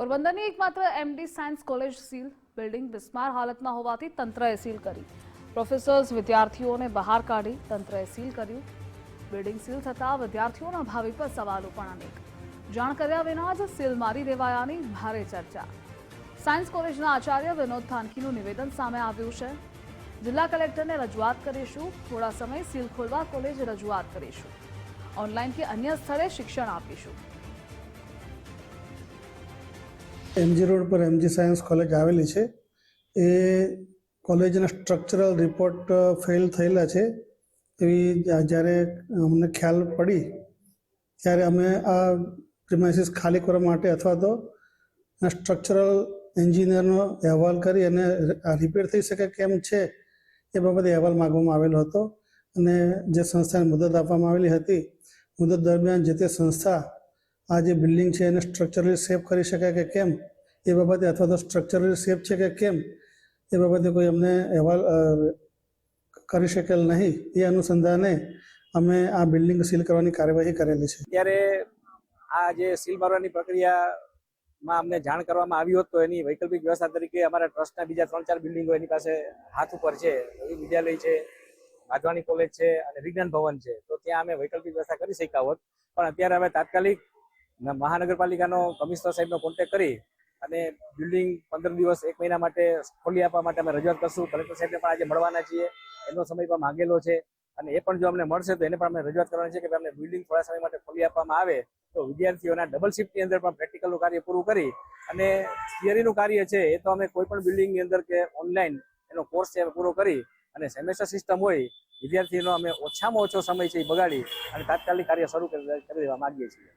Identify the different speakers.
Speaker 1: પોરબંદરની એકમાત્ર MD science college seal building બિસ્માર હાલતમાં હોવાથી તંત્રએ સીલ કરી. પ્રોફેસર્સ વિદ્યાર્થીઓને બહાર કાઢી તંત્રએ સીલ કર્યું. બિલ્ડિંગ સીલ થતાં વિદ્યાર્થીઓના ભાવિ પર સવાલો પણ અનેક. જાણ કર્યા વિના જ સીલ મારી દેવાયાની ભારે ચર્ચા. સાયન્સ કોલેજના આચાર્ય વિનોદ થાનકીનું નિવેદન સામે આવ્યું છે. જિલ્લા કલેક્ટરને રજૂઆત કરીશું. થોડા સમય સીલ ખોલવા કોલેજ રજૂઆત કરીશું. ઓનલાઈન કે અન્ય સ્થળે શિક્ષણ આપીશું.
Speaker 2: એમજી રોડ પર એમજી સાયન્સ કોલેજ આવેલી છે. એ કોલેજના સ્ટ્રક્ચરલ રિપોર્ટ ફેલ થયેલા છે. એવી જ્યારે અમને ખ્યાલ પડી, ત્યારે અમે આ પ્રિમાઇસીસ ખાલી કરવા માટે અથવા તો સ્ટ્રક્ચરલ એન્જિનિયરનો અહેવાલ કરી અને રિપેર થઈ શકે કેમ છે, એ બાબતે અહેવાલ માગવામાં આવેલો હતો. અને જે સંસ્થાને મુદત આપવામાં આવેલી હતી, મુદત દરમિયાન જે તે સંસ્થા આ જે બિલ્ડિંગ છે એને સ્ટ્રક્ચરલી સેફ કરી શકે કે કેમ? એ બાબતે અથવા તો સ્ટ્રક્ચરલી સેફ છે કે કેમ, એ બાબતે કોઈ અમને અહેવાલ કરી શકેલ નહીં. એ અનુસંધાને અમે આ બિલ્ડિંગ સીલ કરવાની કાર્યવાહી કરેલી છે.
Speaker 3: ત્યારે આ જે સીલ મારવાની પ્રક્રિયામાં અમને જાણ કરવામાં આવી હોત તો એની વૈકલ્પિક વ્યવસ્થા તરીકે અમારા ટ્રસ્ટના બીજા ત્રણ ચાર બિલ્ડિંગો એની પાસે હાથ ઉપર છે. વિદ્યાલય છે વાધવાની કોલેજ છે અને વિજ્ઞાન ભવન છે. તો ત્યાં અમે વૈકલ્પિક વ્યવસ્થા કરી શક્યા હોત. પણ અત્યારે અમે તાત્કાલિક મહાનગરપાલિકાનો કમિશનર સાહેબનો કોન્ટેક્ટ કરી અને બિલ્ડિંગ પંદર દિવસ, એક મહિના માટે ખોલી આપવા માટે અમે રજૂઆત કરશું. કલેક્ટર સાહેબને પણ આજે મળવાના છીએ. એનો સમય પણ માંગેલો છે. અને એ પણ જો અમને મળશે, તો એને પણ અમે રજૂઆત કરવાની છે કે અમને બિલ્ડિંગ થોડા સમય માટે ખોલી આપવામાં આવે, તો વિદ્યાર્થીઓના ડબલ શિફ્ટની અંદર પણ પ્રેક્ટિકલનું કાર્ય પૂરું કરી અને થિયરીનું કાર્ય છે, એ તો અમે કોઈ પણ બિલ્ડિંગની અંદર કે ઓનલાઈન એનો કોર્સ છે પૂરો કરી અને સેમેસ્ટર સિસ્ટમ હોય વિદ્યાર્થીઓનો અમે ઓછામાં ઓછો સમય છે એ બગાડી અને તાત્કાલિક કાર્ય શરૂ કરી દેવા માંગીએ છીએ.